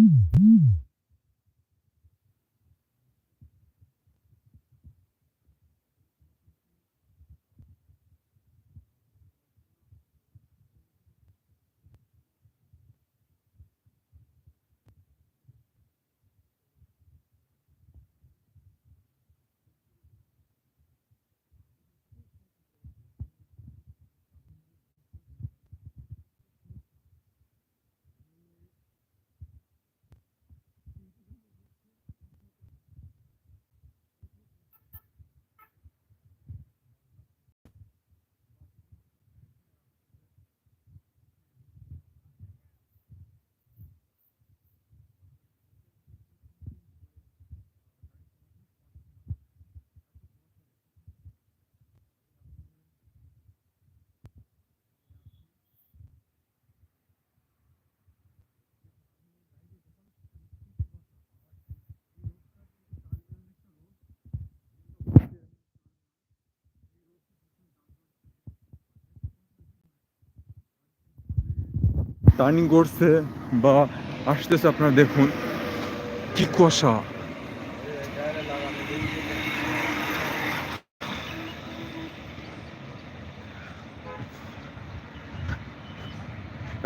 Mm. Turning করছে বা আসতেছে, আপনারা দেখুন। কি কুয়াশা।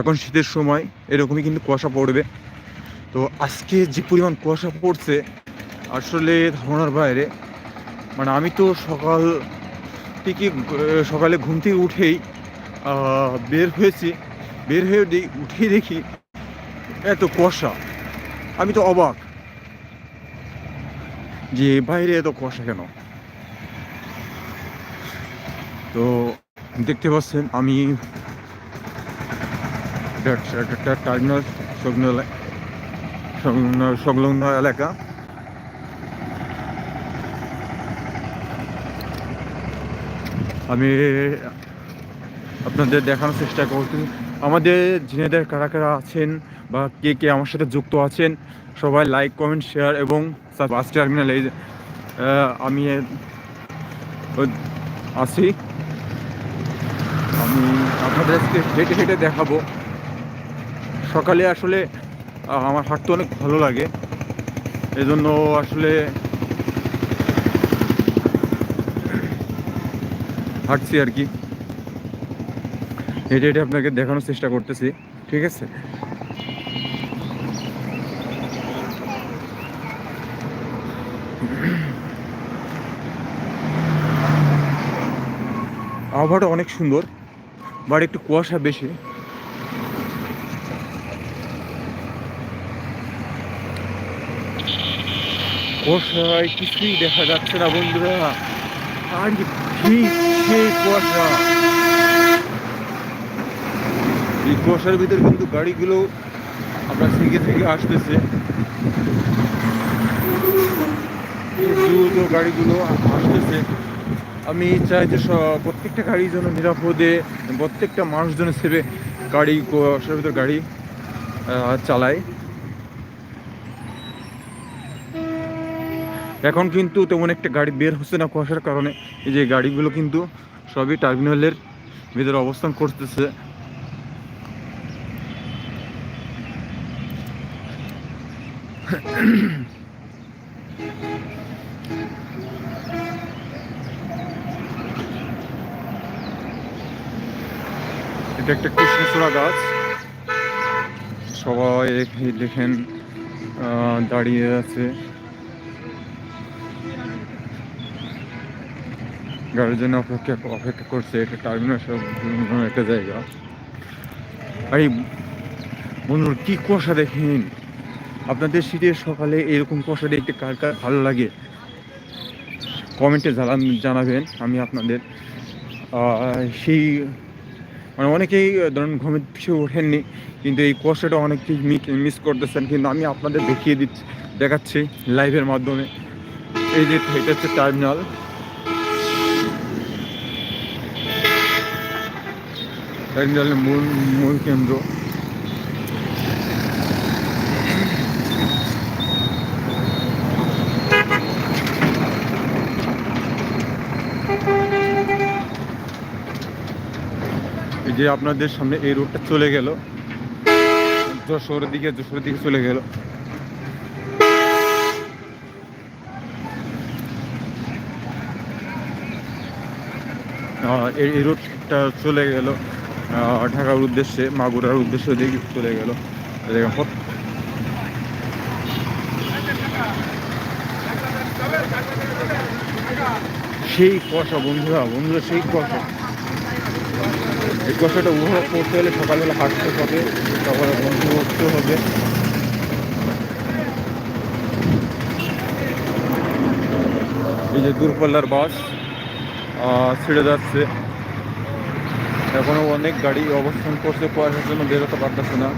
এখন শীতের সময়, এরকমই কিন্তু কুয়াশা পড়বে। তো আজকে যে পরিমাণ কুয়াশা পড়ছে, আসলে ধারণার বাইরে মানে আমি তো সকাল থেকে সকালে ঘুম থেকে উঠেই বের হয়েছি। বের হয়ে উঠেই দেখি এত কুয়াশা। আমি তো অবাক যে বাইরে এত কুয়াশা কেন? তো দেখতে পাচ্ছেন, আমি টার্মিনাল সংলগ্ন- সংলগ্ন এলাকা। আমি আপনাদের দেখানোর চেষ্টা করছি। আমাদের ঝিনেদের কারা কারা আছেন বা কে কে আমার সাথে যুক্ত আছেন, সবাই লাইক কমেন্ট শেয়ার এবং বাস টার্মিনালে এই আমি আছি। আমি আপনাদের আজকে হেঁটে হেঁটে দেখাবো। সকালে আসলে আমার হাঁটতে অনেক ভালো লাগে। এজন্য আসলে হাঁটছি আর কি। হেঁটে হেঁটে আপনাকে দেখানোর চেষ্টা করতেছি, ঠিক আছে? আবহাওয়াটা অনেক সুন্দর, বাট একটু কুয়াশা বেশি। কুয়াশায় কিছুই দেখা যাচ্ছে না, বন্ধুরা। আর কি কুয়াশা? এই কুয়াশার ভিতরে কিন্তু গাড়িগুলো আপনার থেকে থেকে আসতেছে। গাড়িগুলো আসতেছে। আমি চাই যে প্রত্যেকটা গাড়ি যেন নিরাপদে, প্রত্যেকটা মানুষ যেন সেবে গাড়ি, কুয়াশার ভিতরে গাড়ি চালায়। এখন কিন্তু তেমন একটা গাড়ি বের হচ্ছে না কুয়াশার কারণে। এই যে গাড়িগুলো কিন্তু সবই টার্মিনালের ভিতরে অবস্থান করতেছে। এটা একটা কৃষ্ণচূড়া গাছ। সবাই দেখেন দাঁড়িয়ে আছে। গাড়ির জন্য অপেক্ষা অপেক্ষা করছে, এটা টার্মিনাল একটা জায়গা। আর বন্ধুর, কি কুয়াশা দেখেন? আপনাদের শীতের সকালে এরকম কুয়াশা দেখতে কার কার ভালো লাগে? কমেন্টে জানাবেন আমি আপনাদের। সেই মানে অনেকেই ধরুন ঘুমের পিছিয়ে ওঠেননি, কিন্তু এই কুয়াশাটা অনেকেই মিস করতেছেন, কিন্তু আমি আপনাদের দেখিয়ে দিচ্ছি, দেখাচ্ছি লাইভের মাধ্যমে। এই যে এটা হচ্ছে টার্মিনাল টার্মিনালের মূল মূল কেন্দ্র। যে আপনাদের সামনে এই রোডটা চলে গেল। যশোরের দিকে যশোরের দিকে চলে গেল। এই রোডটা চলে গেল। ঢাকার উদ্দেশ্যে, মাগুরার উদ্দেশ্যে দিকে চলে গেল। সেই কুয়াশা বন্ধুরা বন্ধুরা, সেই কুয়াশা এই কষ্টটা উপভোগ করতে হলে সকালবেলা হাঁটতে হবে সকালে বন্ধু করতে হবে। এই যে দূরপাল্লার বাস ছেড়ে যাচ্ছে। এখনও অনেক গাড়ি অবস্থান করছে, কুয়াশার জন্য বেরোতে পারতেছে না।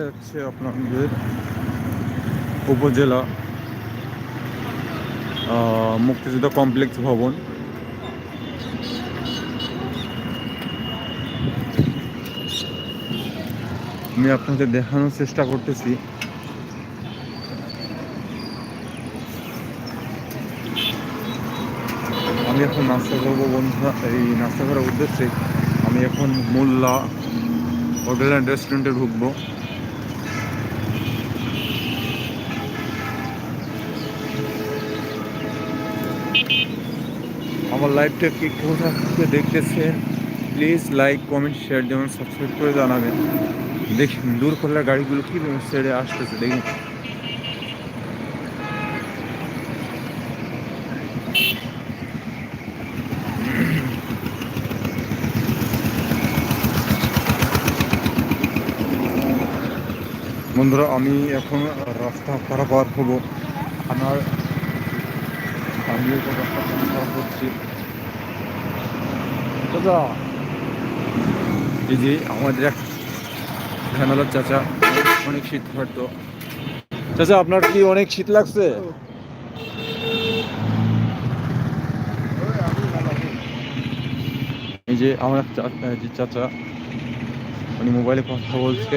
এটা হচ্ছে আপনাদের উপজেলা মুক্তিযুদ্ধ কমপ্লেক্স ভবন। আমি আপনাদের দেখানোর চেষ্টা করতেছি। আমি এখন নাস্তা করব বন্ধুরা, এই নাস্তা করার উদ্দেশ্যে আমি এখন মোল্লা হোটেল অ্যান্ড রেস্টুরেন্টে ঢুকবো। আমার লাইভটা কি কোথা থেকে দেখতেছেন প্লিজ লাইক কমেন্ট শেয়ার যেমন সাবস্ক্রাইব করে জানাবেন। দেখুন দূর খোলার গাড়িগুলো কি ছেড়ে আসতেছে দেখুন বন্ধুরা, আমি এখন রাস্তা পারাপার হব। আমার আমি এখন রাস্তা পারাপার করছি দাদা এই যে আমাদের এক ঝামেলার চাচা অনেক শীত হয়তো। চাচা আপনার কি অনেক শীত লাগছে? এই যে আমার যে চাচা উনি মোবাইলে কথা বলছে।